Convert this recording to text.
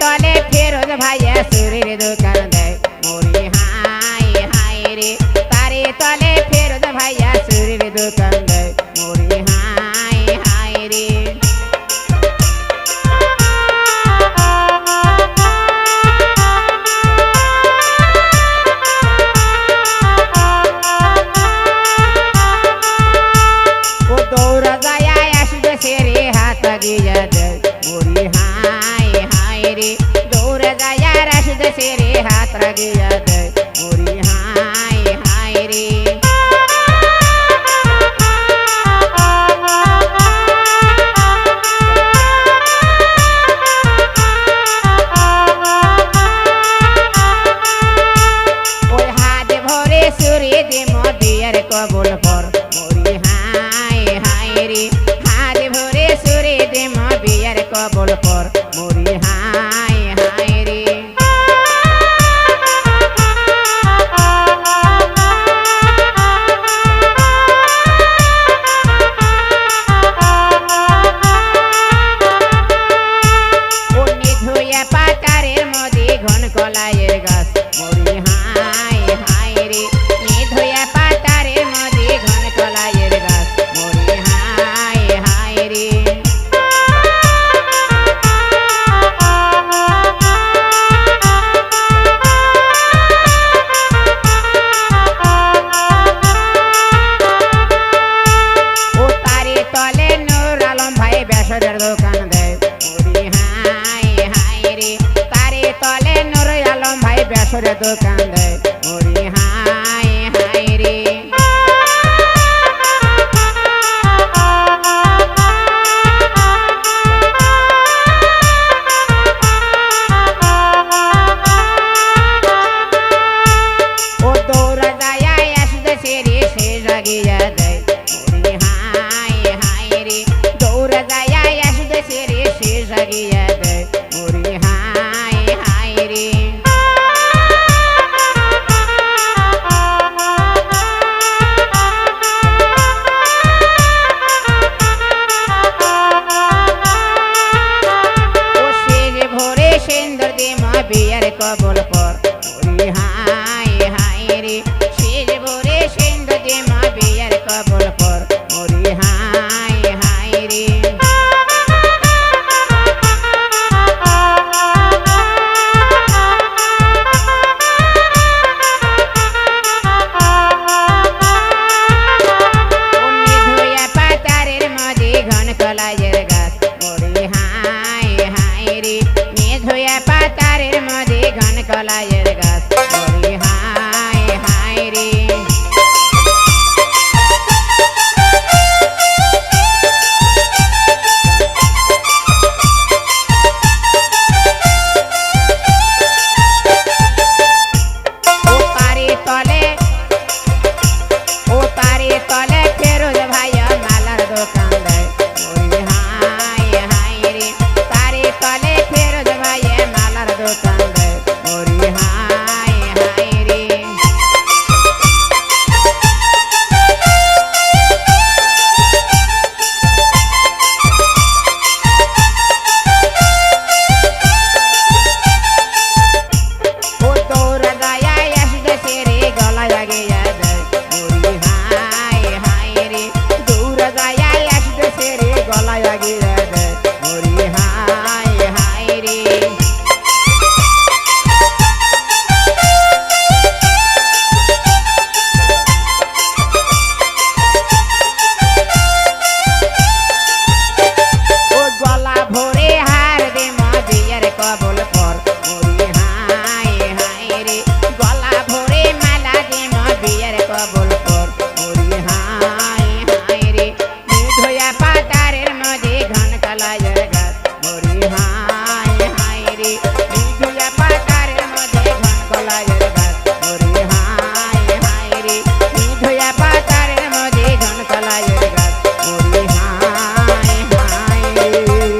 তলে ফেরোজ ভাইয়া সুরের দোকান দেয়। মরি হাই সেরে হাত গিয়া মরি হাই হাই রে। দৌড়া যায় আসবে সেরে হাত গিয়া কবল পর মরি হাই হাই রে। কবল পর মরি বেসরের দোকান দেয় হাই রে। তারে তলে নুর আলম ভাই দোকান দেয়। yeah. গলায়ের গা I.